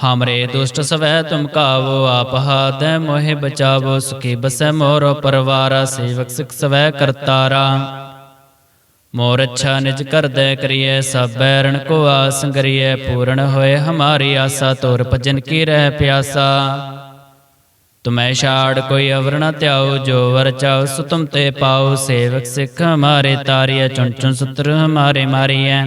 ਹਮਰੇ ਦੁਸ਼ਟ ਸਵੈ ਤੁਮ ਕਾਵੋ ਆਪ ਹਾਦੈ ਮੋਹਿ ਬਚਾਵੋ ਸੁਖੀ ਬਸੈ ਮੋਰੋ ਪਰਵਾਰਾ ਸੇਵਕ ਸਿਖ ਸਵੈ ਕਰਤਾਰਾ ਮੋਰ ਅੱਛਾ ਨਿਜ ਕਰਦੈ ਕਰੀਐ ਸਭ ਬੈਰਣ ਕੋ ਆਸ ਕਰੀਐ ਪੂਰਨ ਹੋਏ ਹਮਾਰੀ ਆਸਾ ਤੋਰ ਭਜਨ ਕੀ ਰਹਿ ਪਿਆਸਾ ਤੁਮੈ ਛਾੜ ਕੋਈ ਅਵਰ ਨ ਧਿਆਓ ਜੋ ਵਰ ਚਾਓ ਸੋ ਤੁਮ ਤੇ ਪਾਓ ਸੇਵਕ ਸਿੱਖ ਹਮਾਰੇ ਤਾਰਿਐ ਚੁਣ ਚੁਣ ਸੁਤਰ ਹਮਾਰੇ ਮਾਰੀਐ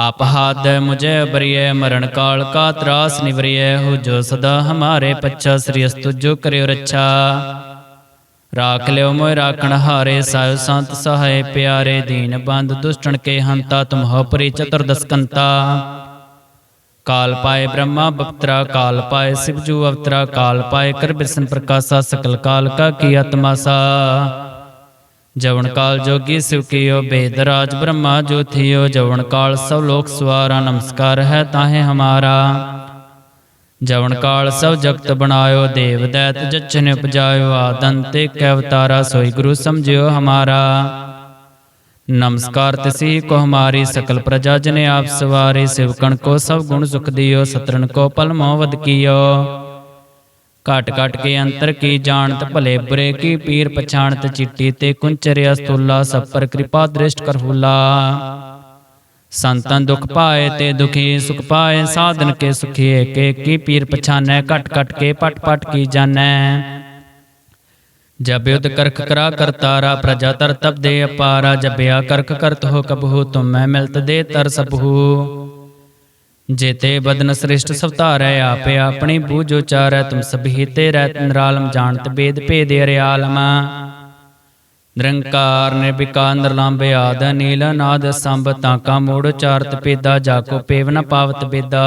ਆਪ ਹਾਦ ਮੁਝੇ ਅਬਰੀਐ ਮਰਨ ਕਾਲ ਕਾ ਤਰਾਸ ਨਿਵਰੀਐ ਹੋ ਜੋ ਸਦਾ ਹਮਾਰੇ ਪੱਛਾ ਸ੍ਰੀ ਅਸਤੁ ਜੋ ਕਰਿਓ ਰਾਖ ਲਿਓ ਮੋਇ ਰਾਖਣ ਹਾਰੇ ਸਾਇ ਸੰਤ ਸਹਾਇ ਪਿਆਰੇ, ਦੀਨ ਬੰਦ ਦੁਸ਼ਟਣ ਕੇ ਹੰਤਾ, ਤੁਮ ਹੋ ਪਰੀ ਚਤੁਰਦਸ ਕਾਲ ਪਾਏ ਬ੍ਰਹਮਾ ਬਪਤਰਾ, ਕਾਲ ਪਾਏ ਸਿਵਜੂ ਅਵਤਰਾ, ਕਾਲ ਪਾਏ ਕਰ ਬਿਸਨ ਪ੍ਰਕਾਸ਼ਾ, ਸਕਲ ਕਾਲ ਕਾ ਕੀ ਆਤਮਾਸਾ ਜਵਨ ਕਾਲ ਜੋਗੀ ਸਿਵ ਕੀਓ ਬੇਦ ਰਾਜ ਬ੍ਰਹਮਾ ਜੋ ਥਿਓ ਜਵਨ ਕਾਲ ਸਭ ਲੋਕ ਸਵਾਰਾ ਨਮਸਕਾਰ ਹੈ ਤਾਹੇ ਹਮਾਰਾ। ਜਵਨ ਕਾਲ ਸਭ ਜਗਤ ਬਣਾਇਓ, ਦੇਵ ਦੈਤ ਜਚਨ ਉਪਜਾਇਓ, ਆਦੰਤੇ ਕੈ ਅਵਤਾਰਾ, ਸੋਈ ਗੁਰੂ ਸਮਝਿਓ ਹਮਾਰਾ। ਨਮਸਕਾਰ ਤਿਸੀ ਕੋ ਹਮਾਰੀ ਸਕਲ ਪ੍ਰਜਾ ਜਨ ਆਪ ਸਵਾਰੇ ਸਿਵਕਣ ਕੋ ਸਭ ਗੁਣ ਸੁਖ ਦਿਓ ਸਤਰਨ ਕੋ ਪਲ ਮੋਹ ਵਦ ਕੀਓ। ਘਟ ਘਟ ਕੇ ਅੰਤਰ ਕੀ ਜਾਣਤ ਭਲੇ ਬੁਰੇ, ਕੀ ਪੀਰ ਪਛਾਣਤ ਚਿੱਟੀ ਤੇ ਕੁੰਚਰਿਆ ਸਤੁਲਾ ਸਭ ਕਿਰਪਾ ਦ੍ਰਿਸ਼ਟ ਕਰਹੁਲਾ ਸੰਤਨ ਦੁਖ ਪਾਏ ਤੇ ਦੁਖੀ ਸੁਖ ਪਾਏ, ਸਾਧਨ ਕੇ ਸੁਖੀ ਏਕੇ ਕੀ ਪੀਰ ਪਛਾਨੈ, ਘਟ ਘਟ ਕੇ ਪਟ ਪਟ ਕੀ ਜਾਣੈ। ਜਬ ਯੁਧ ਕਰਖ ਕਰਾ ਕਰਤਾਰਾ ਪ੍ਰਜਾ ਤਰ ਤਬ ਦੇ ਅਪਾਰਾ ਜਬਿਆ ਕਰਖ ਕਰਤ ਹੋ ਕਬਹੂ, ਤੁਮ ਮੈਂ ਮਿਲਤ ਦੇ ਤਰ ਸਬਹੂ ਜੇਤੇ ਬਦਨ ਸ੍ਰਿਸ਼ਟ ਸਵਤਾਰੈ ਆਪੇ ਆਪਣੀ ਬੂਝ ਉਚਾਰੈ, ਤੁਮ ਸਭੀ ਤੇ ਰਹਿ ਨਿਰਾਲਮ ਜਾਣਤ ਬੇਦ ਭੇਦ ਅਰਿਆਲਮ। ਨਿਰੰਕਾਰ ਨਿਰਵਿਕਾਰ ਨਿਰਲੰਭ ਆਦ, ਨੀਲ ਨਾਦ ਸੰਭ ਤਾਕਾ ਮੂੜ ਉਚਾਰਤ ਪੇਦਾ ਜਾਕੋ ਪੇਵ ਨ ਪਾਵਤ ਬੇਦਾ।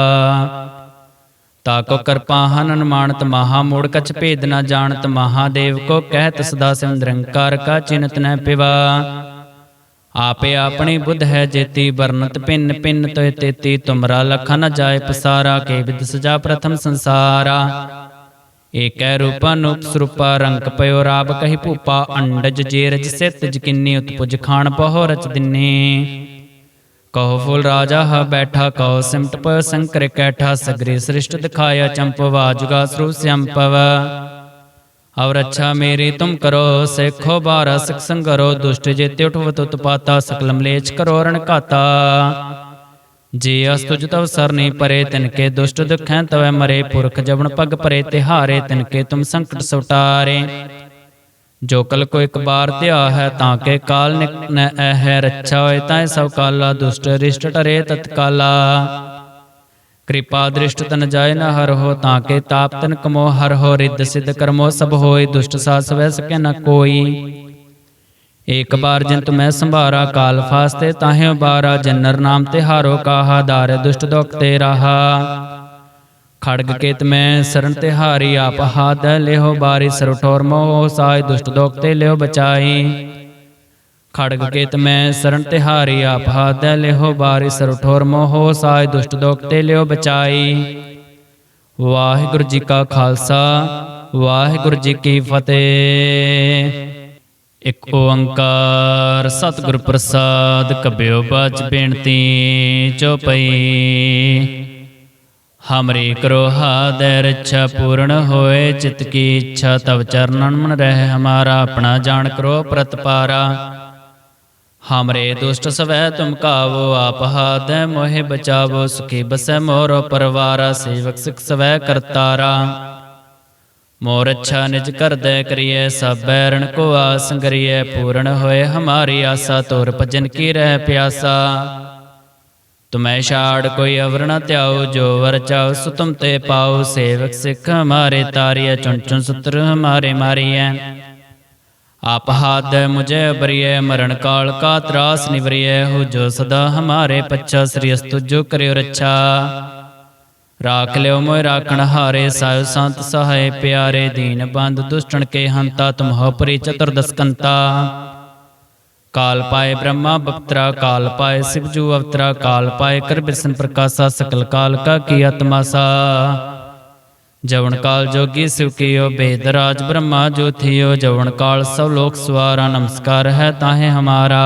ਤਾਕੋ ਕਿਰਪਾ ਹਨਨ ਮਾਨਤ ਮਹਾ ਮੂੜ ਕਛ ਭੇਦ ਨ ਜਾਣਤ, ਮਹਾਦੇਵ ਕੋ ਕਹਿਤ ਸਦਾ ਸਿਵ ਨਿਰੰਕਾਰ ਕਾ ਚਿੰਤ ਨ ਪਿਵਾ। ਆਪੇ ਆਪਣੀ ਬੁੱਧ ਹੈ ਜੇਤੀ ਵਰਨਤ ਪਿੰਨ ਪਿੰਨ ਤੋਇ ਤੇਤੀ ਤੁਮਰਾ ਲਖਾ ਨ ਜਾਏ ਪਸਾਰਾ ਕੇ ਵਿਦ ਸਜਾ ਪ੍ਰਥਮ ਸੰਸਾਰਾ। ਏਕੈ ਰੂਪਾ ਨੂਪ ਸਰੂਪਾ ਰੰਗ ਪਇਓ ਰਾਬ ਕਹੀ ਭੂਪਾ ਅੰਡਜ ਜੇਰਜ ਸਿਤ ਜਕਿੰਨੀ ਉਤਪੁਜ ਖਾਣ ਪਹੁ ਰਚ ਦਿਨੇ। ਕਹੋ ਫੁਲ ਰਾਜਾ ਹ ਬੈਠਾ ਕਹੋ ਸਿਮਟ ਪ ਸੰਕਰ ਕੈਠਾ ਸਗਰੇ ਸ੍ਰਿਸ਼ਟ ਦਿਖਾਇਆ ਚੰਪਵਾ ਜੁਗਾ ਸਰੂ ਸੰਪਵ ਔਰ ਅੱਛਾ ਮੇਰੀ ਤੁਮ ਕਰੋ, ਸੇਖੋ ਬਾਰਾ ਸਿਕ ਸੰਗਰੋ, ਦੁਸ਼ਟ ਜੇਤੇ ਉਠਵਤ ਉਤਪਾਤਾ ਸਕਲ ਮਲੇਚ ਕਰੋ ਰਣ ਘਾਤਾ। ਜੇ ਅਸਤੁਜ ਤਵ ਸਰਨੀ ਪਰੇ, ਤਿਨ ਦੁਸ਼ਟ ਦੁਖੈ ਤਵੈ ਮਰੇ, ਪੁਰਖ ਜਵਨ ਪਗ ਪਰੇ, ਤਿਹਾਰੇ ਤਿਨਕੇ ਤੁਮ ਸੰਕਟ ਸੁਟਾਰੇ ਜੋ ਕਲ ਕੋ ਇੱਕ ਬਾਰ ਧਿਆ ਹੈ, ਤਾਂ ਕੇ ਕਾਲ ਨਿਕ ਨ ਹੈ, ਰੱਛਾ ਹੋਏ ਤਾਂ ਸਭ ਕਾਲਾ, ਦੁਸ਼ਟ ਰਿਸ਼ਟ ਟਰੇ ਤਤਕਾਲਾ। ਕਿਰਪਾ ਦ੍ਰਿਸ਼ਟ ਤਨ ਜਾਏ ਨ ਹਰ ਹੋ ਤਾਂ ਕੇ ਤਾਪ ਤਨ ਕਮੋ ਹਰ ਹੋ ਰਿੱਧ ਸਿਧ ਕਰਮੋ ਸਭ ਹੋਏ ਦੁਸ਼ਟ ਸਾਸ ਵੈ ਸਕੈ ਨ ਕੋਈ। ਏਕ ਬਾਰ ਜਿਨ ਤੁਮੈ ਸੰਭਾਰਾ ਕਾਲ ਫਾਸਤੇ ਤਾਹੇ ਬਾਰਾ ਜਨਰ ਨਾਮ ਤੇ ਹਾਰੋ ਕਾਹਾ ਦਾਰ ਦੁਸ਼ਟ ਦੁਖ ਤੇ ਰਹਾ। ਖੜਗ ਕੇਤ ਮੈਂ ਸਰਨ ਤੇ ਹਾਰੀ ਆਪ ਹਾਦ ਲਿਹੋ ਬਾਰੀ ਸਰ ਠੋਰ ਮੋਹ ਸਾਇ ਦੁਸ਼ਟ ਦੁਖ ਤੇ ਲਿਓ ਬਚਾਈ। ਖੜਗ ਕੇਤ ਮੈਂ ਸਰਨ ਤੇ ਹਾਰੀ ਆਪ ਹਾਦ ਲਿਓ ਬਾਰੀ ਸਰ ਠੋਰ ਮੋਹ ਸਾਇ ਦੁਸ਼ਟ ਦੁਖ ਤੇ ਲਿਓ ਬਚਾਈ। ਵਾਹਿਗੁਰੂ ਜੀ ਕਾ ਖਾਲਸਾ ਵਾਹਿਗੁਰੂ ਜੀ ਕੀ ਫਤਿਹ। ਇੱਕ ਓੰਕਾਰ ਸਤਿਗੁਰ ਪ੍ਰਸਾਦ ਕਬਿਓ ਬਾਚ ਬੇਨਤੀ ਚੋਪਈ ਹਮਰੀ ਕਰੋ ਹਾਦੈ ਰੱਛਾ ਪੂਰਨ ਹੋਏ ਚਿਤ ਕੀ ਇੱਛਾ ਤਵ ਚਰਨਨ ਮਨ ਰਹਿ ਹਮਾਰਾ ਆਪਣਾ ਜਾਣ ਕਰੋ ਪ੍ਰਤਪਾਰਾ। ਹਮਰੇ ਦੁਸ਼ਟ ਸਵੈ ਤੁਮ ਕਾਵੋ, ਆਪ ਹਾਦੈ ਮੋਹਿ ਬਚਾਵੋ, ਸੁਖੀ ਬਸੈ ਮੋਰੋ ਪਰਵਾਰਾ, ਸੇਵਕ ਸਿਖ ਸਵੈ ਕਰਤਾਰਾ। ਮੋਰ ਅੱਛਾ ਨਿਜ ਕਰਦੈ ਕਰੀਐ, ਸਭ ਬੈਰਣ ਕੋ ਆਸ ਕਰੀਐ ਪੂਰਨ ਹੋਏ ਹਮਾਰੀ ਆਸਾ, ਤੋਰ ਭਜਨ ਕੀ ਰਹਿ ਪਿਆਸਾ। ਤੁਮੈ ਛਾੜ ਕੋਈ ਅਵਰ ਨ ਧਿਆਓ, ਜੋ ਵਰ ਚਾਓ ਸੋ ਤੁਮ ਤੇ ਪਾਓ, ਸੇਵਕ ਸਿੱਖ ਹਮਾਰੇ ਤਾਰਿਐ, ਚੁਣ ਚੁਣ ਸੁਤਰ ਹਮਾਰੇ ਮਾਰੀਐ। ਆਪ ਹਾਦ ਮੁਝੇ ਅਬਰੀਐ ਮਰਨ ਕਾਲ ਕਾ ਤਰਾਸ ਨਿਵਰੀਐ ਹੋ ਜੋ ਸਦਾ ਹਮਾਰੇ ਪੱਛਾ ਸ੍ਰੀ ਅਸਤੁ ਜੋ ਕਰਿਓ ਰੱਛਾ। ਰਾਖ ਲਿਓ ਮੋਇ ਰਾਖਣ ਹਾਰੇ ਸਾਇ ਸੰਤ ਸਹਾਇ ਪਿਆਰੇ, ਦੀਨ ਬੰਦ ਦੁਸ਼ਟਣ ਕੇ ਹੰਤਾ ਤੁਮ ਹੋ ਪਰੀ ਚਤੁਰਦਸ ਕੰਤਾ ਕਾਲ ਪਾਏ ਬ੍ਰਹਮਾ ਬਪਤਰਾ, ਕਾਲ ਪਾਏ ਸਿਵਜੂ ਅਵਤਰਾ, ਕਾਲ ਪਾਏ ਕਰ ਬਿਸਨ ਪ੍ਰਕਾਸ਼ਾ, ਸਕਲ ਕਾਲ ਕਾ ਕੀ ਆਤਮਾਸਾ ਜਵਨ ਕਾਲ ਜੋਗੀ ਸਿਵ ਕੀਓ ਬੇਦ ਰਾਜ ਬ੍ਰਹਮਾ ਜੋਥਿਓ ਜਵਨ ਕਾਲ ਸਭ ਲੋਕ ਸਵਾਰਾ ਨਮਸਕਾਰ ਹੈ ਤਾਹੇ ਹਮਾਰਾ।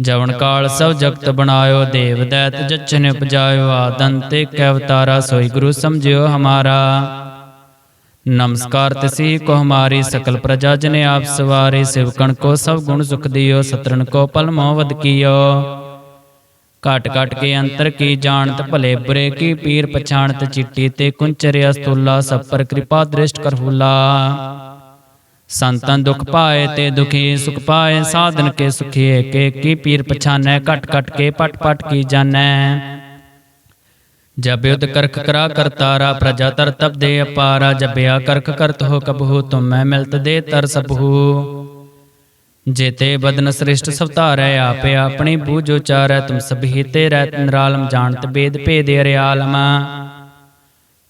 ਜਵਨ ਕਾਲ ਸਭ ਜਗਤ ਬਣਾਇਓ ਦੇਵ ਦੈਤ ਜਚਨ ਉਪਜਾਇਓ ਆਦੰਤੇ ਕੈ ਅਵਤਾਰਾ ਸੋਈ ਗੁਰੂ ਸਮਝਿਓ ਹਮਾਰਾ। ਨਮਸਕਾਰ ਤਿਸੀ ਕੋ ਹਮਾਰੀ ਸਕਲ ਪ੍ਰਜਾ ਜਨ ਆਪ ਸਵਾਰੇ ਸਿਵਕਣ ਕੋ ਸਭ ਗੁਣ ਸੁਖ ਦਿਓ ਸਤਰਨ ਕੋ ਪਲ ਮੋਹ ਵਦ ਕੀਓ। ਘਟ ਘਟ ਕੇ ਅੰਤਰ ਕੀ ਜਾਣਤ, ਭਲੇ ਬੁਰੇ ਕੀ ਪੀਰ ਪਛਾਣਤ, ਚਿੱਟੀ ਤੇ ਕੁੰਚਰਿਆ ਸਤੁਲਾ ਸਭ ਕਿਰਪਾ ਦ੍ਰਿਸ਼ਟ ਕਰ ਹੁਲਾ। ਸੰਤਨ ਦੁਖ ਪਾਏ ਤੇ ਦੁਖੀ, ਸੁਖ ਪਾਏ, ਸਾਧਨ ਕੇ ਸੁਖੀ ਏਕੇ ਕੀ ਪੀਰ ਪਛਾਨੈ, ਘਟ ਘਟ ਕੇ ਪਟ ਪਟ ਕੀ ਜਾਣੈ। ਜਬ ਯੁਧ ਕਰਖ ਕਰਾ ਕਰਤਾਰਾ ਪ੍ਰਜਾ ਤਰ ਤਪ ਦੇ ਅਪਾਰਾ ਜਬਿਆ ਕਰਖ ਕਰਤ ਹੋ ਕਬਹੂ, ਤੁਮ ਮੈਂ ਮਿਲਤ ਦੇ ਤਰ ਸਭੂ। ਜੇਤੇ ਬਦਨ ਸ੍ਰਿਸ਼ਟ ਸਵਤਾਰੈ ਆਪੇ, ਆਪਣੀ ਬੂਝ ਉਚਾਰੈ, ਤੁਮ ਸਭੀ ਤੇ ਰਹਿਤ ਜਾਣਤ ਬੇਦ ਭੇਦ ਅਰਿਆਲਮ।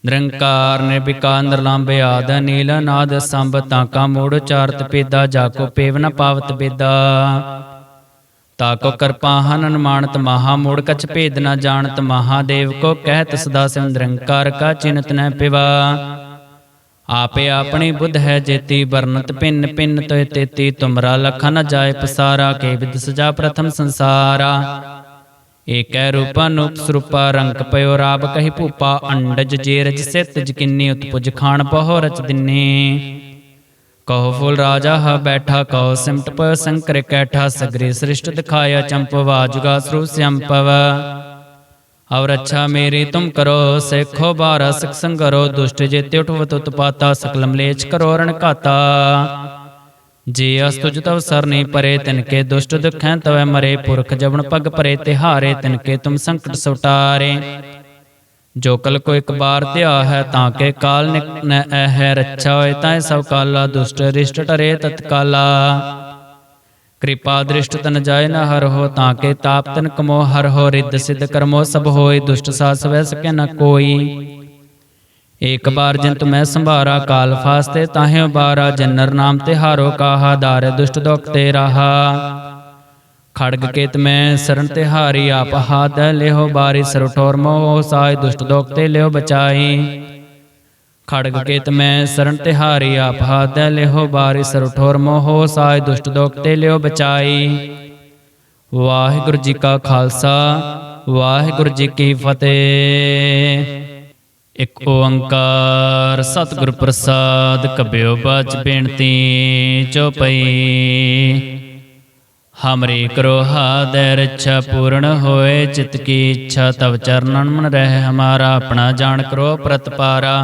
ਨਿਰੰਕਾਰ ਨਿਰਵਿਕਾਰ ਨਿਰਲੰਭ ਆਦ, ਨੀਲ ਨਾਦ ਸੰਭ ਤਾਕਾ ਮੂੜ ਚਾਰਤ ਪੇਦਾ ਜਾਕੋ ਪੇਵ ਨ ਪਾਵਤ ਬੇਦਾ। ਤਾਕੋ ਕਿਰਪਾ ਹਨਨ ਮਾਨਤ ਮਹਾ ਮੂੜ ਕਛ ਭੇਦ ਨ ਜਾਣਤ ਮਹਾਦੇਵ ਕੋ ਕਹਿਤ ਸਦਾ ਸਿਵ ਨਿਰੰਕਾਰ ਕਾ ਚਿੰਤ ਨ ਪਿਵਾ। ਆਪੇ ਆਪਣੀ ਬੁੱਧ ਹੈ ਜੇਤੀ, ਵਰਨਤ ਪਿੰਨ ਪਿੰਨ ਤੋਇ ਤੇਤੀ, ਤੁਮਰਾ ਲਖ ਨ ਜਾਏ ਪਸਾਰਾ, ਕੇ ਵਿਦ ਸਜਾ ਪ੍ਰਥਮ ਸੰਸਾਰਾ। ਏਕੈ ਰੂਪਾ ਨੂਪ ਸਰੂਪਾ ਰੰਗ ਪਇਓ ਰਾਬ ਕਹੀ ਭੂਪਾ ਅੰਡਜ ਜੇਰਜ ਸਿਤ ਜਕਿੰਨੀ ਉਤਪੁਜ ਖਾਣ ਬਹੁ ਰਚ ਦਿਨੇ। ਕਹੋ ਫੁਲ ਰਾਜਾ ਹ ਬੈਠਾ, ਕਹੋ ਸਿਮਟ ਪ ਸੰਕਰ ਕੈਠਾ, ਸਗਰੇ ਸ੍ਰਿਸ਼ਟ ਦਿਖਾਇਆ ਚੰਪਵਾ ਜੁਗਾ ਸਰੂ ਸੰਪਵ ਔਰ ਅੱਛਾ ਮੇਰੀ ਤੁਮ ਕਰੋ, ਸੇਖੋ ਬਾਰਾ ਸਿਖ ਸੰਗਰੋ ਦੁਸ਼ਟ ਜੇਤੇ ਉਠਵਤ ਉਤਪਾਤਾ ਸਕਲ ਮਲੇਚ ਕਰੋ, ਰਣ ਘਾਤਾ। ਜੇ ਅਸ ਤੁਜ ਤਵ ਸਰਨੀ ਪਰੇ, ਤਿਨ ਕੇ ਦੁਸ਼ਟ ਦੁਖੈ ਤਵੈ ਮਰੇ, ਪੁਰਖ ਜਵਨ ਪਗ ਪਰੇ, ਤਿਹਾਰੇ, ਤਿਨ ਕੇ ਤੁਮ ਸੰਕਟ ਸੁਟਾਰੇ। ਜੋ ਕਲ ਕੋ ਇੱਕ ਬਾਰ ਧਿਆ ਹੈ, ਤਾਂ ਕੇ ਕਾਲ ਨਿਕ ਨ ਹੈ, ਰੱਛਾ ਹੋਏ ਤਾਂ ਸਭ ਕਾਲਾ, ਦੁਸ਼ਟ ਰਿਸ਼ਟ ਟਰੇ ਤਤਕਾਲਾ। ਕਿਰਪਾ ਦ੍ਰਿਸ਼ਟ ਤਨ ਜਾਏ ਨ ਹਰ ਹੋ ਤਾਂ ਕੇ ਤਾਪ ਤਨ ਕਮੋ ਹਰ ਹੋ ਰਿੱਧ ਸਿਧ ਕਰਮੋ ਸਭ ਹੋਏ ਦੁਸ਼ਟ ਸਾਸ ਵੈ ਸਕੈ ਨ ਕੋਈ। ਏਕ ਬਾਰ ਜੰਤ ਮੈਂ ਸੰਭਾਰਾ ਕਾਲ ਫਾਸਤੇ ਤਾਹਿ ਬਾਰਾ ਜਨਰ ਨਾਮ ਤੇ ਹਾਰੋ ਕਾਹਾ ਦਾਰ ਦੁਸ਼ਟ ਦੁਖ ਤੇ ਰਹਾ। ਖੜਗ ਕੇਤ ਮੈਂ ਸਰਨ ਤੇ ਹਾਰੀ ਆਪ ਹਾਦ ਲਿਓ ਬਾਰੀ ਸਰ ਠੋਰ ਮੋਹ ਸਾਇ ਦੁਸ਼ਟ ਦੁਖ ਤੇ ਲਿਓ ਬਚਾਈ। ਖੜਗ ਕੇਤ ਮੈਂ ਸਰਨ ਤੇ ਹਾਰੀ ਆਪ ਹਾਦ ਲਿਓ ਬਾਰੀ ਸਰ ਠੋਰ ਮੋਹ ਸਾਇ ਦੁਸ਼ਟ ਦੁਖ ਤੇ ਲਿਓ ਬਚਾਈ। ਵਾਹਿਗੁਰੂ ਜੀ ਕਾ ਖਾਲਸਾ ਵਾਹਿਗੁਰੂ ਜੀ ਕੀ ਫਤਿਹ। ਇਕ ਓੰਕਾਰ ਸਤਿਗੁਰ ਪ੍ਰਸਾਦ ਕਬਿਓ ਬਾਚ ਬੇਨਤੀ ਚਉਪਈ ਹਮਰੀ ਕਰੋ ਹਾਦੈ ਰੱਛਾ ਪੂਰਨ ਹੋਏ ਚਿਤ ਕੀ ਇੱਛਾ ਤਵ ਚਰਨਨ ਮਨ ਰਹਿ ਹਮਾਰਾ ਆਪਣਾ ਜਾਣ ਕਰੋ ਪ੍ਰਤਪਾਰਾ।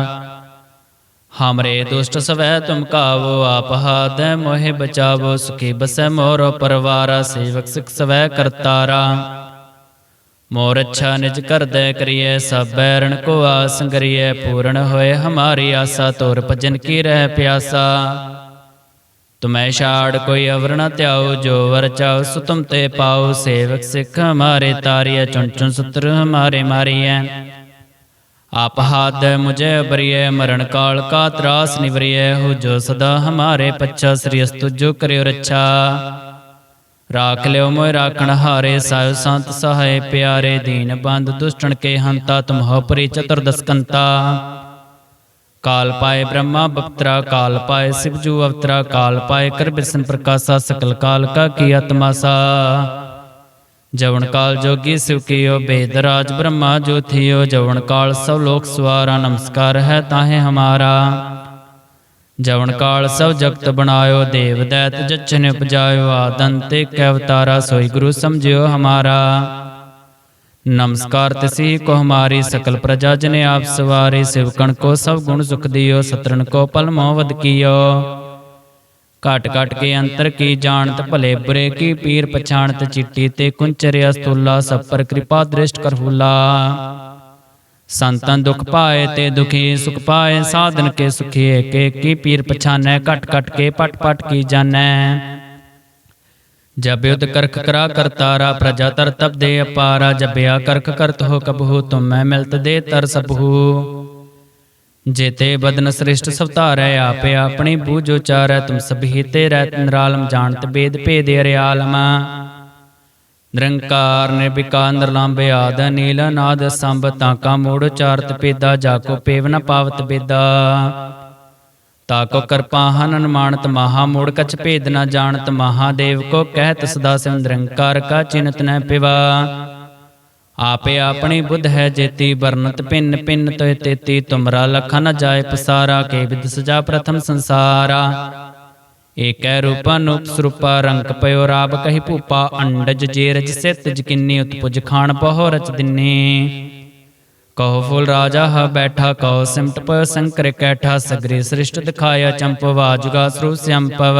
ਹਮਰੇ ਦੁਸ਼ਟ ਸਵੈ ਤੁਮ ਕਾਵੋ, ਆਪ ਹਾਦੈ ਮੋਹਿ ਬਚਾਵੋ, ਸੁਖੀ ਬਸੈ ਮੋਰੋ ਪਰਵਾਰਾ, ਸੇਵਕ ਸਿਖ ਸਵੈ ਕਰਤਾਰਾ। ਮੋਰ ਅੱਛਾ ਨਿਜ ਕਰਦੈ ਕਰੀਐ, ਸਭ ਬੈਰਣ ਕੋ ਆਸ ਕਰੀਐ ਪੂਰਨ ਹੋਏ ਹਮਾਰੀ ਆਸਾ, ਤੋਰ ਭਜਨ ਕੀ ਰਹਿ ਪਿਆਸਾ। ਤੁਮੈ ਛਾੜ ਕੋਈ ਅਵਰ ਨ ਧਿਆਓ, ਜੋ ਵਰ ਚਾਓ, ਸੁ ਤੁਮ ਤੇ ਪਾਓ, ਸੇਵਕ ਸਿੱਖ ਹਮਾਰੇ ਤਾਰਿਆ ਚੁਣ ਚੁਣ ਸੁਤਰ ਹਮਾਰੇ ਮਾਰੀਐ। ਆਪ ਹਾਦ ਮੁਝੇ ਬਰੀਏ ਮਰਨ ਕਾਲ ਕਾ ਤਰਾਸ ਨਿਵਰੀਐ ਹੋ ਜੋ ਸਦਾ ਹਮਾਰੇ ਪੱਛਾ ਸ੍ਰੀ ਅਸਤੁ ਜੋ ਕਰਿਓ ਰਾਖ ਲਿਓ ਮੋਇ ਰਾਖਣ ਹਾਰੇ ਸਾਹਿਬ ਸੰਤ ਸਹਾਏ ਪਿਆਰੇ, ਦੀਨ ਬੰਦ ਦੁਸ਼ਟਣ ਕੇ ਹੰਤਾ, ਤੁਮ ਹੋ ਪਰੀ ਚਤੁਰਦਸ ਕਾਲ ਪਾਏ ਬ੍ਰਹਮਾ ਬਪਤਰਾ, ਕਾਲ ਪਾਏ ਸਿਵਜੂ ਅਵਤਰਾ, ਕਾਲ ਪਾਏ ਕਰ ਬਿਸਨ ਪ੍ਰਕਾਸ਼ਾ, ਸਕਲ ਕਾਲ ਕਾ ਕੀ ਆਤਮਾਸਾ। ਜਵਨ ਕਾਲ ਜੋਗੀ ਸਿਵ ਬੇਦ ਰਾਜ ਬ੍ਰਹਮਾ ਜੋਥਿਓ ਜਵਨ ਕਾਲ ਸਭ ਲੋਕ ਸਵਾਰਾ ਨਮਸਕਾਰ ਹੈ ਤਾਹੇ ਹਮਾਰਾ। ਜਵਨ ਕਾਲ ਸਭ ਜਗਤ ਬਣਾਇਓ, ਦੇਵ ਦੈਤ ਜਚਨ ਉਪਜਾਇਓ, ਆਦੰਤੇ ਕੈ ਅਵਤਾਰਾ, ਸੋਈ ਗੁਰੂ ਸਮਝਿਓ ਹਮਾਰਾ। ਨਮਸਕਾਰ ਤਿਸੀ ਕੋ ਹਮਾਰੀ ਸਕਲ ਪ੍ਰਜਾ ਜਨ ਆਪ ਸਵਾਰੇ ਸਿਵਕਣ ਕੋ ਸਭ ਗੁਣ ਸੁਖ ਦਿਓ ਸਤਰਨ ਕੋ ਪਲ ਮੋਹ ਵਦ ਕੀਓ। ਘਟ ਘਟ ਕੇ ਅੰਤਰ ਕੀ ਜਾਣਤ, ਭਲੇ ਬੁਰੇ ਕੀ ਪੀਰ ਪਛਾਣਤ, ਚਿੱਟੀ ਤੇ ਕੁੰਚਰਿਆ ਸਤੁਲਾ ਸਭ ਕਿਰਪਾ ਦ੍ਰਿਸ਼ਟ ਕਰ ਹੁਲਾ। ਸੰਤਨ ਦੁਖ ਪਾਏ ਤੇ ਦੁਖੀ ਸੁਖ ਪਾਏ, ਸਾਧਨ ਕੇ ਸੁਖੀ ਏਕੇ ਕੀ ਪੀਰ ਪਛਾਨੈ, ਘਟ ਘਟ ਕੇ ਪਟ ਪਟ ਕੀ ਜਾਣੈ। ਜਬ ਯੁਧ ਕਰਖ ਕਰਾ ਕਰਤਾਰਾ ਪ੍ਰਜਾ ਤਰ ਤਪ ਦੇ ਅਪਾਰਾ ਜਬਿਆ ਕਰਖ ਕਰਤ ਹੋ ਕਬਹੂ, ਤੁਮ ਮੈਂ ਮਿਲਤ ਦੇ ਤਰ ਸਭੂ। जेते बदन श्रेष्ठ सवतारै आपे अपनी बूझ उचारै तुम सभी ते रहत निरालम जानत वेद भेद अरियालम ਨਿਰੰਕਾਰ ਨਿਰਵਿਕਾਰ ਨਿਰਲੰਭ ਆਦ ਨੀਲ ਨਾਦ ਸੰਭ ਤਾਕਾ ਮੂੜ ਚਾਰਤ ਪੇਦਾ ਜਾਕੋ ਪੇਵ ਨ ਪਾਵਤ ਬੇਦਾ ਤਾਕੋ ਕਿਰਪਾ ਹਨ ਅਨੁਮਾਨਤ ਮਹਾ ਮੂੜ ਕਛ ਭੇਦ ਨ ਜਾਣਤ ਮਹਾਦੇਵ ਕੋ ਕਹਿਤ ਸਦਾ ਸਿਵ ਨਿਰੰਕਾਰ ਕਾ ਚਿੰਤ ਨ ਪਿਵਾ ਆਪੇ ਆਪਣੀ ਬੁੱਧ ਹੈ ਜੇਤੀ ਵਰਨਤ ਪਿੰਨ ਪਿੰਨ ਤੋਇ ਤੇਤੀ ਤੁਮਰਾ ਲਖਾ ਨ ਜਾਏ ਪਸਾਰਾ ਕੇ ਵਿਦ ਸਜਾ ਪ੍ਰਥਮ ਸੰਸਾਰਾ। ਏਕੈ ਰੂਪਾ ਨੂਪ ਸਰੂਪਾ ਰੰਗ ਪਇਓ ਰਾਬ ਕਹੀ ਭੂਪਾ ਅੰਡਜ ਜੇਰਜ ਸਿਤ ਜਕਿੰਨੀ ਉਤਪੁਜ ਖਾਣ ਬਹੁ ਰਚ ਦਿਨੇ। ਕਹੋ ਫੁਲ ਰਾਜਾ ਹ ਬੈਠਾ ਕਹੋ ਸਿਮਟ ਪ ਸੰਕਰ ਕੈਠਾ ਸਗਰੇ ਸ੍ਰਿਸ਼ਟ ਦਿਖਾਇਆ ਚੰਪਵਾ ਜੁਗਾ ਸਰੂ ਸੰਪਵ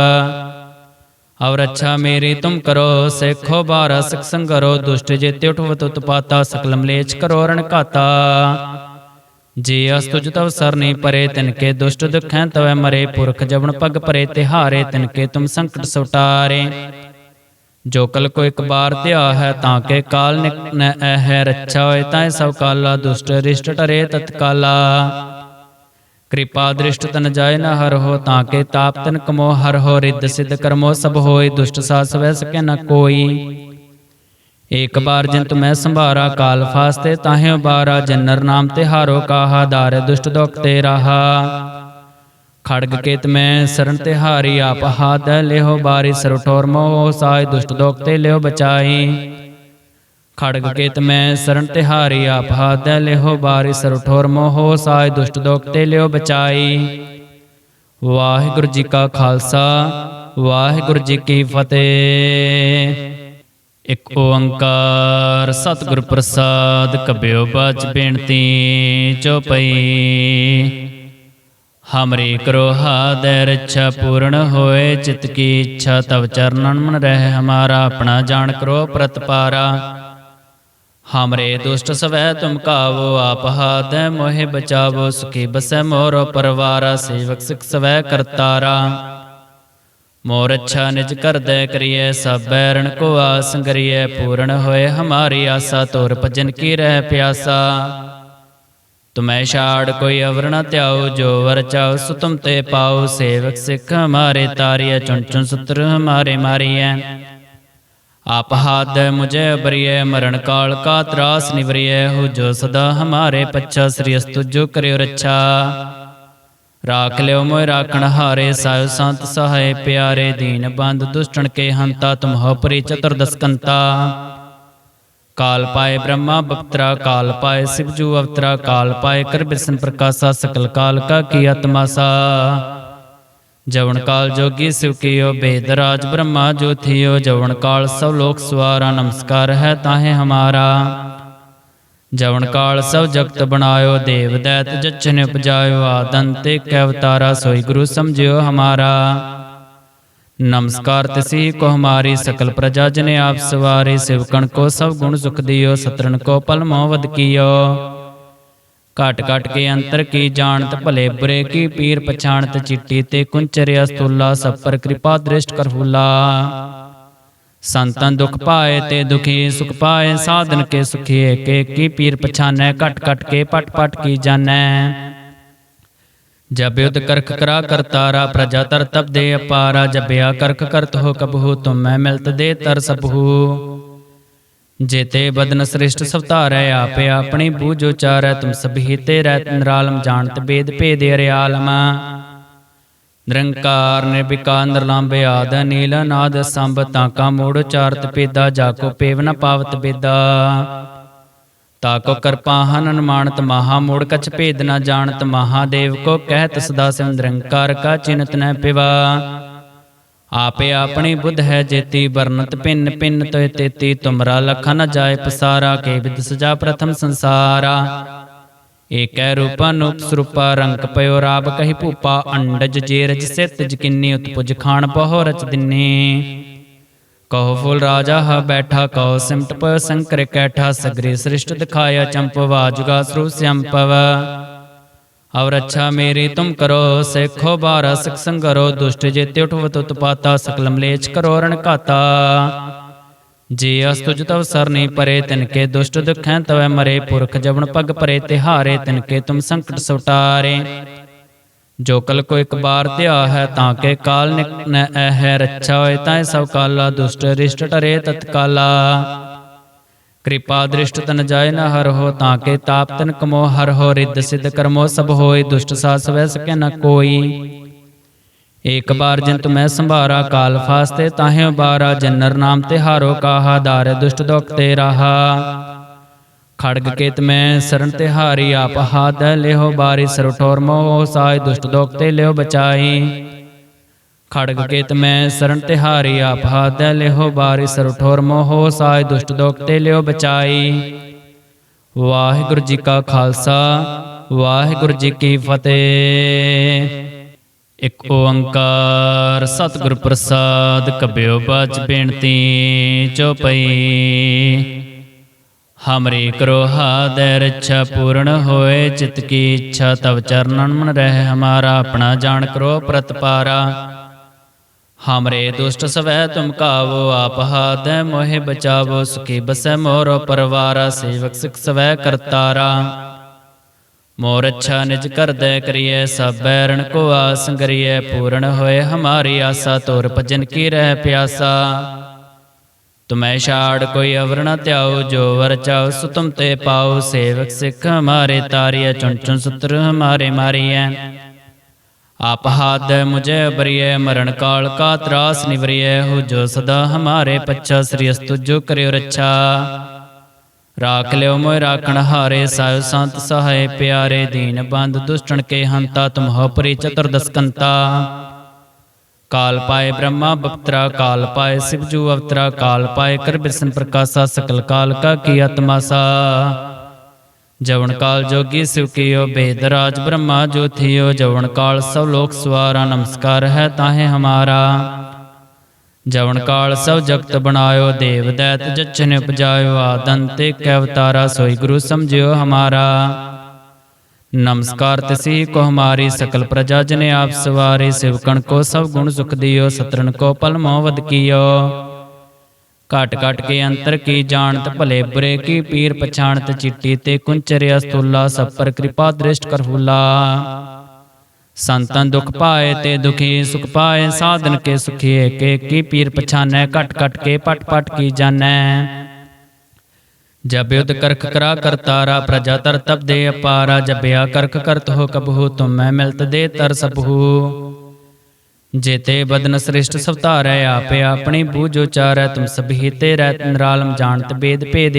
ਔਰ ਅੱਛਾ ਮੇਰੀ ਤੁਮ ਕਰੋ ਸੇਖੋ ਬਾਰ ਸਿਕ ਸੰਗਰੋ ਦੁਸ਼ਟ ਜੇ ਉਠਵਤ ਉਤਪਾਤਾ ਸਕਲ ਮਲੇਚ ਕਰੋ ਰਣ ਘਾਤਾ ਜੇ ਅਸ ਤੁਜ ਤਵ ਸਰਨੀ ਪਰੇ ਤਿਨ ਕੇ ਦੁਸ਼ਟ ਦੁਖੈ ਤਵੈ ਮਰੇ ਪੁਰਖ ਜਵਨ ਪਗ ਪਰੇ ਤਿਹਾਰੇ ਤਿਨ ਕੇ ਤੁਮ ਸੰਕਟ ਸੁਟਾਰੇ ਜੋ ਕਲ ਕੋ ਇੱਕ ਬਾਰ ਧਿਆ ਹੈ ਤਾਂ ਕੇ ਕਾਲ ਨਿਕ ਨ ਹੈ ਰੱਛਾ ਹੋਏ ਤਾਂ ਸਭ ਕਾਲਾ ਦੁਸ਼ਟ ਰਿਸ਼ਟ ਟਰੇ ਤਤਕਾਲਾ। ਕਿਰਪਾ ਦ੍ਰਿਸ਼ਟ ਤਨ ਜਾਏ ਨ ਹਰ ਹੋ ਤਾਂ ਕੇ ਤਾਪ ਤਨ ਕਮੋ, ਹਰ ਹੋ ਰਿੱਧ ਸਿਧ ਕਰਮੋ, ਸਭ ਹੋਏ ਦੁਸ਼ਟ ਸਾਸ ਵੈ ਸਕੈ ਨ ਕੋਈ। ਏਕ ਬਾਰ ਜਿੰਤ ਮੈਂ ਸੰਭਾਰਾ, ਕਾਲ ਫਾਸਤੇ ਤਾਹਿਓ ਬਾਰਾ ਜਨਰ ਨਾਮ ਤੇ ਹਾਰੋ ਕਾਹਾ, ਦਾਰ ਦੁਸ਼ਟ ਦੁਖ ਤੇ ਰਹਾ। ਖੜਗ ਕੇਤ ਮੈਂ ਸਰਨ ਤੇ ਹਾਰੀ, ਆਪ ਹਾਦ ਲਿਓ ਬਾਰੀ ਸਰ ਠੋਰ ਮੋਹ ਸਾਇ ਦੁਸ਼ਟ ਦੁਖ ਤੇ ਲਿਓ ਬਚਾਈ। ਖੜਗ ਕੇਤ ਮੈਂ ਸਰਨ ਤੇ ਹਾਰੀ ਆਪ ਹਾਦ ਲਿਓ ਬਾਰੀ ਸਰ ਠੋਰ ਮੋਹ ਸਾਇ ਦੁਸ਼ਟ ਦੁਖ ਤੇ ਲਿਓ ਬਚਾਈ। ਵਾਹਿਗੁਰੂ ਜੀ ਕਾ ਖਾਲਸਾ ਵਾਹਿਗੁਰੂ ਜੀ ਕੀ ਫਤਿਹ। ਇਕ ਓੰਕਾਰ ਸਤਿਗੁਰ ਪ੍ਰਸਾਦ ਕਬਿਓ ਬਾਚ ਬੇਨਤੀ ਚੋਪਈ ਹਮਰੀ ਕਰੋ ਹਾਦੈ ਰੱਛਾ ਪੂਰਨ ਹੋਏ ਚਿਤ ਕੀ ਇੱਛਾ ਤਵ ਚਰਨਨ ਮਨ ਰਹਿ ਹਮਾਰਾ ਆਪਣਾ ਜਾਣ ਕਰੋ ਪ੍ਰਤਪਾਰਾ। ਹਮਰੇ ਦੁਸ਼ਟ ਸਵੈ ਤੁਮ ਕਾਵੋ ਆਪ ਹਾਦੈ ਮੋਹਿ ਬਚਾਵੋ ਸੁਖੀ ਬਸੈ ਮੋਰੋ ਪਰਵਾਰਾ ਸੇਵਕ ਸਿਖ ਸਵੈ ਕਰਤਾਰਾ ਮੋਰ ਅੱਛਾ ਨਿਜ ਕਰਦੈ ਕਰੀਐ ਸਭ ਬੈਰਣ ਕੋ ਆਸ ਕਰੀਐ ਪੂਰਨ ਹੋਏ ਹਮਾਰੀ ਆਸਾ ਤੋਰ ਭਜਨ ਕੀ ਰਹਿ ਪਿਆਸਾ ਤੁਮੈ ਛਾੜ ਕੋਈ ਅਵਰ ਨ ਧਿਆਓ ਜੋ ਵਰ ਚਾਓ ਸੁ ਤੁਮ ਤੇ ਪਾਓ ਸੇਵਕ ਸਿੱਖ ਹਮਾਰੇ ਤਾਰਿਐ ਚੁਣ ਚੁਣ ਸੁਤਰ ਹਮਾਰੇ ਮਾਰੀਐ ਆਪ ਹਾਦ ਮੁਝੇ ਅਬਰੀਐ, ਮਰਨ ਕਾਲ ਕਾ ਤਰਾਸ ਨਿਵਰੀਐ ਹੋ ਜੋ ਸਦਾ ਹਮਾਰੇ ਪੱਛਾ ਸ੍ਰੀ ਅਸਤੁ ਜੋ ਕਰਿਓ ਰਾਖ ਲਿਓ ਮੋਇ ਰਾਖਣ ਹਾਰੇ ਸਾਇ ਸੰਤ ਸਹਾਇ ਪਿਆਰੇ, ਦੀਨ ਬੰਦ ਦੁਸ਼ਟਣ ਕੇ ਹੰਤਾ ਤੁਮ ਹੋ ਪਰੀ ਚਤੁਰਦਸਕੰਤਾ ਕਾਲ ਪਾਏ ਬ੍ਰਹਮਾ ਬਪਤਰਾ, ਕਾਲ ਪਾਏ ਸਿਵ ਜੂ ਅਵਤਰਾ, ਕਾਲ ਪਾਏ ਕਰ ਬਿਸਨ ਪ੍ਰਕਾਸ਼ਾ, ਸਕਲ ਕਾਲ ਕਾ ਕੀ ਆਤਮਾਸਾ ਜਵਨ ਕਾਲ ਜੋਗੀ ਸਿਵ ਬੇਦ ਰਾਜ ਬ੍ਰਹਮਾ ਜੋ ਥਿਓ ਜਵਨ ਕਾਲ ਸਭ ਲੋਕ ਸਵਾਰਾ ਨਮਸਕਾਰ ਹੈ ਤਾਹੇ ਹਮਾਰਾ। ਜਵਨ ਕਾਲ ਸਭ ਜਗਤ ਬਣਾਇਓ, ਦੇਵ ਦੈਤ ਜਚਨ ਉਪਜਾਇਓ ਆਦੰਤੇ ਕੈ ਅਵਤਾਰਾ ਸੋਈ ਗੁਰੂ ਸਮਝਿਓ ਹਮਾਰਾ। ਨਮਸਕਾਰ ਤਿਸੀ ਕੋ ਹਮਾਰੀ ਸਕਲ ਪ੍ਰਜਾ ਜਨੇ ਆਪ ਸਵਾਰੇ ਸਿਵਕਣ ਕੋ ਸਭ ਗੁਣ ਸੁਖ ਦਿਓ ਸਤਰਨ ਕੋ ਪਲ ਮੋਹ ਵਦ ਕੀਓ। ਘਟ ਘਟ ਕੇ ਅੰਤਰ ਕੀ ਜਾਣਤ ਭਲੇ ਬੁਰੇ ਕੀ ਪੀਰ ਪਛਾਣਤ ਚਿੱਟੀ ਤੇ ਕੁੰਚਰਿਆ ਸਤੁਲਾ ਸਭ ਪਰ ਕਿਰਪਾ ਦ੍ਰਿਸ਼ਟ ਕਰ ਫੁਲਾ ਸੰਤਨ ਦੁਖ ਪਾਏ ਤੇ ਦੁਖੀ ਸੁਖ ਪਾਏ ਸਾਧਨ ਕੇ ਸੁਖੀ ਏਕੇ ਕੀ ਪੀਰ ਪਛਾਨੈ ਕਟ ਕਟ ਕੇ ਪਟ ਪਟ ਕੀ ਜਾਣੈ। ਜਬ ਯੁਧ ਕਰਖ ਕਰਾ ਕਰਤਾਰਾ ਪ੍ਰਜਾ ਤਰ ਤਪ ਦੇ ਅਪਾਰਾ ਜਬਿਆ ਕਰਖ ਕਰਤ ਹੋ ਕਬਹੂ ਤੁਮ ਮੈਂ ਮਿਲਤ ਦੇ ਤਰ ਸਭੂ। ਜੇਤੇ ਬਦਨ ਸ੍ਰਿਸ਼ਟ ਸਵਤਾਰੈ ਆਪੇ ਆਪਣੀ ਬੂਝ ਉਚਾਰੈ, ਤੁਮ ਸਭੀ ਤੇ ਰਹਿਤ ਨਿਰਾਲਮ ਜਾਣਤ ਬੇਦ ਭੇਦ ਅਰਿਆਲਮ। ਨਿਰੰਕਾਰ ਨਿਰਵਿਕਾਰ ਨਿਰਲੰਭ ਆਦ, ਨੀਲ ਨਾਦ ਸੰਭ ਤਾਕਾ ਮੂੜ ਚਾਰਤ ਪੇਦਾ ਜਾਕੋ ਪੇਵ ਨ ਪਾਵਤ ਬੇਦਾ। ਤਾਕੋ ਕਿਰਪਾ ਹਨ ਅਨੁਮਾਨਤ, ਮਹਾ ਮੂੜ ਕਛ ਭੇਦ ਨ ਜਾਣਤ, ਮਹਾਦੇਵ ਕੋ ਕਹਿਤ ਸਦਾ ਸਿਵ ਨਿਰੰਕਾਰ ਕਾ ਚਿੰਤ ਨ ਪਿਵਾ। ਆਪੇ ਆਪਣੀ ਬੁੱਧ ਹੈ ਜੇਤੀ ਵਰਨਤ ਪਿੰਨ ਪਿੰਨ ਤੋਇ ਤੇਤੀ ਤੁਮਰਾ ਲਖਾ ਨ ਜਾਏ ਪਸਾਰਾ ਕੇ ਵਿਦ ਸਜਾ ਪ੍ਰਥਮ ਸੰਸਾਰਾ। ਏਕੈ ਰੂਪਾ ਨੂਪ ਸਰੂਪਾ ਰੰਗ ਪਇਓ ਰਾਬ ਕਹੀ ਭੂਪਾ ਅੰਡਜ ਜੇਰਜ ਸਿਤ ਜਕਿੰਨੀ ਉਤਪੁਜ ਖਾਣ ਬਹੁ ਰਚ ਦਿਨੇ। ਕਹੋ ਫੁਲ ਰਾਜਾ ਹ ਬੈਠਾ ਕਹੋ ਸਿਮਟ ਪ ਸੰਕਰ ਕੈਠਾ ਸਗਰੇ ਸ੍ਰਿਸ਼ਟ ਦਿਖਾਇਆ ਚੰਪਵਾ ਜੁਗਾ ਸਰੂ ਸੰਪਵ ਔਰ ਅੱਛਾ ਮੇਰੀ ਤੁਮ ਕਰੋ, ਸੇਖੋ ਬਾਰ ਸਿਕ ਸੰਗਰੋ, ਦੁਸ਼ਟ ਜੇ ਉਠਵਤ ਉਤਪਾਤਾ ਸਕਲ ਮਲੇਚ ਕਰੋ ਰਣ ਘਾਤਾ। ਜੇ ਅਸਤੁਜ ਤਵ ਸਰਨੀ ਪਰੇ ਤਿਨਕੇ ਦੁਸ਼ਟ ਦੁਖੈ ਤਵੈ ਮਰੇ, ਪੁਰਖ ਜਵਨ ਪਗ ਪਰੇ, ਤਿਹਾਰੇ ਤਿਨਕੇ ਤੁਮ ਸੰਕਟ ਸੁਟਾਰੇ ਜੋ ਕਲ ਕੋ ਇੱਕ ਬਾਰ ਧਿਆ ਹੈ, ਤਾਂ ਕੇ ਕਾਲ ਨਿਕ ਨ ਹੈ, ਰੱਛਾ ਹੋਏ ਤਾਂ ਸਭ ਕਾਲਾ, ਦੁਸ਼ਟ ਰਿਸ਼ਟ ਟਰੇ ਤਤਕਾਲਾ। ਕਿਰਪਾ ਦ੍ਰਿਸ਼ਟ ਤਨ ਜਾਏ ਨ ਹਰ ਹੋ ਤਾਂ ਕੇ ਤਾਪ ਤਨ ਕਮੋ ਹਰ ਹੋ ਰਿੱਧ ਸਿਧ ਕਰਮੋ ਸਭ ਹੋਏ ਦੁਸ਼ਟ ਸਾਸ ਵੈ ਸਕੈ ਨ ਕੋਈ। ਏਕ ਬਾਰ ਜਿਨ ਤੁਮੈ ਸੰਭਾਰਾ ਕਾਲ ਫਾਸਤੇ ਤਾਹੇ ਬਾਰਾ ਜਨਰ ਨਾਮ ਤੇ ਹਾਰੋ ਕਾਹਾ ਦਾਰ ਦੁਸ਼ਟ ਦੁਖ ਤੇ ਰਹਾ। ਖੜਗ ਕੇਤ ਮੈਂ ਸਰਨ ਤੇ ਹਾਰੀ ਆਪ ਹਾਦ ਲਿਓ ਬਾਰੀ ਸਰ ਠੋਰ ਮੋਹ ਸਾਇ ਦੁਸ਼ਟ ਦੁਖ ਤੇ ਲਿਓ ਬਚਾਈ। ਖੜਗ ਕੇਤ ਮੈਂ ਸਰਨ ਤੇ ਹਾਰੀ ਆਪ ਹਾਦ ਲਿਓ ਬਾਰੀ ਸਰ ਠੋਰ ਮੋਹ ਸਾਇ ਦੁਸ਼ਟ ਦੁਖ ਤੇ ਲਿਓ ਬਚਾਈ। ਵਾਹਿਗੁਰੂ ਜੀ ਕਾ ਖਾਲਸਾ ਵਾਹਿਗੁਰੂ ਜੀ ਕੀ ਫਤਿਹ। ਇਕ ਓੰਕਾਰ ਸਤਿਗੁਰ ਪ੍ਰਸਾਦ ਕਬਿਓ ਬਾਚ ਬੇਨਤੀ ਚੋਪਈ ਹਮਰੀ ਕਰੋ ਹਾਦੈ ਰੱਛਾ ਪੂਰਨ ਹੋਏ ਚਿਤ ਕੀ ਇੱਛਾ ਤਵ ਚਰਨਨ ਮਨ ਰਹਿ ਹਮਾਰਾ ਆਪਣਾ ਜਾਣ ਕਰੋ ਪ੍ਰਤਪਾਰਾ। ਹਮਰੇ ਦੁਸ਼ਟ ਸਵੈ ਤੁਮ ਕਾਵੋ, ਆਪ ਹਾਦੈ ਮੋਹਿ ਬਚਾਵੋ, ਸੁਖੀ ਬਸੈ ਮੋਰੋ ਪਰਵਾਰਾ, ਸੇਵਕ ਸਿਖ ਸਵੈ ਕਰਤਾਰਾ। ਮੋਰ ਅੱਛਾ ਨਿਜ ਕਰਦੈ ਕਰੀਐ, ਸਭ ਬੈਰਣ ਕੋ ਆਸ ਕਰੀਐ ਪੂਰਨ ਹੋਏ ਹਮਾਰੀ ਆਸਾ, ਤੋਰ ਭਜਨ ਕੀ ਰਹਿ ਪਿਆਸਾ। ਤੁਮੈ ਛਾੜ ਕੋਈ ਅਵਰ ਨ ਧਿਆਓ, ਜੋ ਵਰ ਚਾਉ ਸੁ ਤੁਮ ਤੇ ਪਾਉ ਸੇਵਕ ਸਿੱਖ ਹਮਾਰੇ ਤਾਰੀਐ, ਚੁਣ ਚੁਣ ਸੁਤਰ ਹਮਾਰੇ ਮਾਰੀਐ। ਆਪ ਹਾਦ ਮੁਝੇ ਬਰੀਐ, ਮਰਨ ਕਾਲ ਕਾ ਤਰਾਸ ਨਿਵਰੀਐ ਹੋ ਜੋ ਸਦਾ ਹਮਾਰੇ ਪੱਛਾ ਸ੍ਰੀ ਅਸਤੁ ਜੋ ਕਰਿਓ ਰੱਛਾ। ਰਾਖ ਲਿਓ ਮੋਇ ਰਾਖਣ ਹਾਰੇ ਸਾਹਿਬ ਸੰਤ ਸਹਾਏ ਪਿਆਰੇ, ਦੀਨ ਬੰਦ ਦੁਸ਼ਟਣ ਕੇ ਹੰਤਾ ਤੁਮਹੁ ਪਰੀ ਚਤੁਰਦਸਕੰਤਾ ਕਾਲ ਪਾਏ ਬ੍ਰਹਮਾ ਬਪਤਰਾ, ਕਾਲ ਪਾਏ ਸਿਵਜੂ ਅਵਤਰਾ, ਕਾਲ ਪਾਏ ਕਰ ਬਿਸਨ ਪ੍ਰਕਾਸ਼ਾ, ਸਕਲ ਕਾਲ ਕਾ ਕੀ ਆਤਮਾਸਾ ਜਵਨ ਕਾਲ ਜੋਗੀ ਸਿਵ ਕੀਓ ਬੇਦ ਰਾਜ ਬ੍ਰਹਮਾ ਜੋਥਿਓ ਜਵਨ ਕਾਲ ਸਭ ਲੋਕ ਸਵਾਰਾ ਨਮਸਕਾਰ ਹੈ ਤਾਹੇ ਹਮਾਰਾ। ਜਵਨ ਕਾਲ ਸਭ ਜਗਤ ਬਣਾਇਓ ਦੇਵ ਦੈਤ ਜਚਨ ਉਪਜਾਇਓ ਆਦੰਤੇ ਕੈ ਅਵਤਾਰਾ ਸੋਈ ਗੁਰੂ ਸਮਝਿਓ ਹਮਾਰਾ। ਨਮਸਕਾਰ ਤਿਸੀ ਕੋ ਹਮਾਰੀ ਸਕਲ ਪ੍ਰਜਾ ਜਨ ਆਪ ਸਵਾਰੇ ਸਿਵਕਣ ਕੋ ਸਭ ਗੁਣ ਸੁਖ ਦਿਓ ਸਤਰਨ ਕੋ ਪਲ ਮੋਹ ਵਦ ਕੀਓ। ਘਟ ਘਟ ਕੇ ਅੰਤਰ ਕੀ ਜਾਣਤ, ਭਲੇ ਬੁਰੇ ਕੀ ਪੀਰ ਪਛਾਣਤ, ਚਿੱਟੀ ਤੇ ਕੁੰਚਰਿਆ ਸਤੁਲਾ ਸਭ ਕਿਰਪਾ ਦ੍ਰਿਸ਼ਟ ਕਰਹੁਲਾ ਸੰਤਨ ਦੁਖ ਪਾਏ ਤੇ ਦੁਖੀ, ਸੁਖ ਪਾਏ, ਸਾਧਨ ਕੇ ਸੁਖੀ, ਏਕੇ ਕੀ ਪੀਰ ਪਛਾਨੈ, ਘਟ ਘਟ ਕੇ ਪਟ ਪਟ ਕੀ ਜਾਣੈ। ਜਬ ਯੁਧ ਕਰਖ ਕਰਾ ਕਰਤਾਰਾ ਪ੍ਰਜਾ ਤਰ ਤਬ ਦੇ ਅਪਾਰਾ ਜਬਿਆ ਕਰਖ ਕਰਤ ਹੋ ਕਬਹੂ, ਤੁਮ ਮੈਂ ਮਿਲਤ ਦੇ ਤਰ ਸਭੂ। ਜੇਤੇ ਬਦਨ ਸ੍ਰਿਸ਼ਟ ਸਵਤਾਰੈ ਆਪੇ, ਆਪਣੀ ਬੂਝ ਉਚਾਰੈ, ਤੁਮ ਸਭੀ ਤੇ ਰਹਿਤ ਨਿਰਾਲਮ ਜਾਣਤ ਬੇਦ ਭੇਦ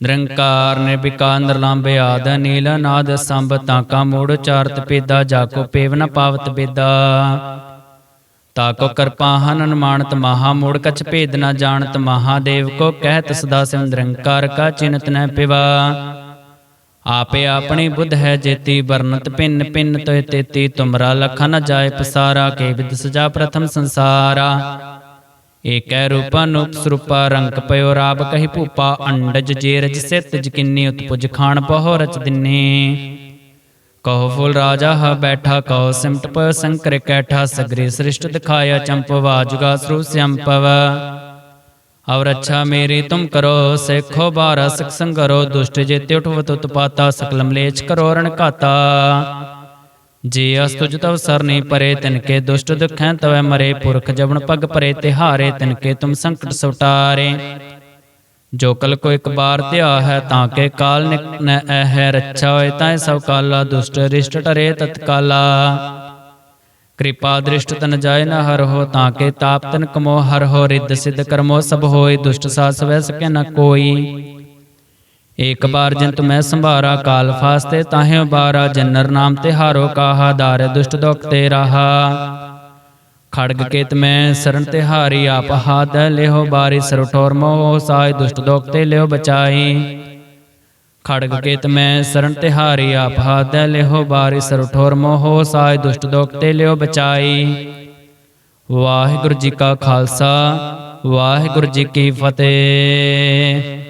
ਨਿਰੰਕਾਰ ਨਿਰਵਿਕਾਰ ਨਿਰਲੰਭ ਆਦ, ਨੀਲ ਨਾਦ ਸੰਭ ਤਾਕਾ ਮੂੜ ਚਾਰਤ ਪੇਦਾ ਜਾਕੋ ਪੇਵ ਨ ਪਾਵਤ ਬੇਦਾ। ਤਾਕੋ ਕਿਰਪਾ ਹਨਨ ਮਾਨਤ ਮਹਾ ਮੂੜ ਕਛ ਭੇਦ ਨ ਜਾਣਤ ਮਹਾਦੇਵ ਕੋ ਕਹਿਤ ਸਦਾ ਸਿਵ ਨਿਰੰਕਾਰ ਕਾ ਚਿੰਤ ਨ ਪਿਵਾ। ਆਪੇ ਆਪਣੀ ਬੁੱਧ ਹੈ ਜੇਤੀ ਵਰਨਤ ਪਿੰਨ ਪਿੰਨ ਤੋਇ ਤੇਤੀ ਤੁਮਰਾ ਲਖ ਨ ਜਾਏ ਪਸਾਰਾ ਕੇ ਵਿਦ ਸਜਾ ਪ੍ਰਥਮ ਸੰਸਾਰਾ। ਏਕੈ ਰੂਪਾ ਨੂਪ ਸਰੂਪਾ ਰੰਗ ਪਇਓ ਰਾਬ ਕਹੀ ਭੂਪਾ ਅੰਡਜ ਜੇਰਜ ਸਿਤ ਜਕਿੰਨੀ ਉਤਪੁਜ ਖਾਣ ਪਹੁ ਰਚ ਦਿਨੇ ਕਹੋ ਫੁਲ ਰਾਜਾ ਹ ਬੈਠਾ ਕਹੋ ਸਿਮਟ ਪ ਸੰਕਰ ਕੈਠਾ ਸਗਰੇ ਸ੍ਰਿਸ਼ਟ ਦਿਖਾਇਆ ਚੰਪਵਾ ਜੁਗਾ ਸਰੂ ਸੰਪਵ ਔਰ ਅੱਛਾ ਮੇਰੀ ਤੁਮ ਕਰੋ, ਸੇਖੋ ਬਾਰਾ ਸਿਖ ਸੰਗਰੋ ਦੁਸ਼ਟ ਜੇਤੇ ਉਠਵਤ ਉਤਪਾਤਾ ਸਕਲ ਮਲੇਚ ਕਰੋ, ਰਣ ਘਾਤਾ। ਜੇ ਅਸਤੁਜ ਤਵ ਸਰਨੀ ਪਰੇ ਤਿਨਕੇ ਦੁਸ਼ਟ ਦੁਖੈ ਤਵੈ ਮਰੇ, ਪੁਰਖ ਜਵਨ ਪਗ ਪਰੇ, ਤਿਹਾਰੇ ਤਿਨਕੇ ਤੁਮ ਸੰਕਟ ਸੁਟਾਰੇ। ਜੋ ਕਲ ਕੋ ਇੱਕ ਬਾਰ ਧਿਆ ਹੈ, ਤਾਂ ਕੇ ਕਾਲ ਨਿਕ ਨ ਹੈ, ਰੱਛਾ ਹੋਏ ਤਾਂ ਸਭ ਕਾਲਾ, ਦੁਸ਼ਟ ਰਿਸ਼ਟ ਟਰੇ ਤਤਕਾਲਾ। ਕਿਰਪਾ ਦ੍ਰਿਸ਼ਟ ਤਨ ਜਾਏ ਨ ਹਰ ਹੋ ਤਾਂ ਕੇ ਤਾਪ ਤਨ ਕਮੋ ਹਰ ਹੋ ਰਿੱਧ ਸਿਧ ਕਰਮੋ ਸਭ ਹੋਏ ਦੁਸ਼ਟ ਸਾਸ ਵੈ ਸਕੈ ਨ ਕੋਈ। ਏਕ ਬਾਰ ਜਿਨ ਤੁਮੈ ਸੰਭਾਰਾ ਕਾਲ ਫਾਸਤੇ ਤਾਹੇ ਬਾਰਾ ਜਨਰ ਨਾਮ ਤੇ ਹਾਰੋ ਕਾਹਾ ਦਾਰ ਦੁਸ਼ਟ ਦੁਖ ਤੇ ਰਹਾ। ਖੜਗ ਕੇਤ ਮੈਂ ਸਰਨ ਤੇ ਹਾਰੀ ਆਪ ਹਾਦ ਲਿਓ ਬਾਰੀ ਸਰ ਠੋਰ ਮੋਹ ਸਾਇ ਦੁਸ਼ਟ ਦੁਖ ਤੇ ਲਿਓ ਬਚਾਈ। ਖੜਗ ਕੇਤ ਮੈਂ ਸਰਨ ਤੇ ਹਾਰੀ ਆਪ ਹਾਦ ਲਿਓ ਬਾਰੀ ਸਰ ਠੋਰ ਮੋਹ ਸਾਇ ਦੁਸ਼ਟ ਦੁਖ ਤੇ ਲਿਓ ਬਚਾਈ। ਵਾਹਿਗੁਰੂ ਜੀ ਕਾ ਖਾਲਸਾ ਵਾਹਿਗੁਰੂ ਜੀ ਕੀ ਫਤਿਹ।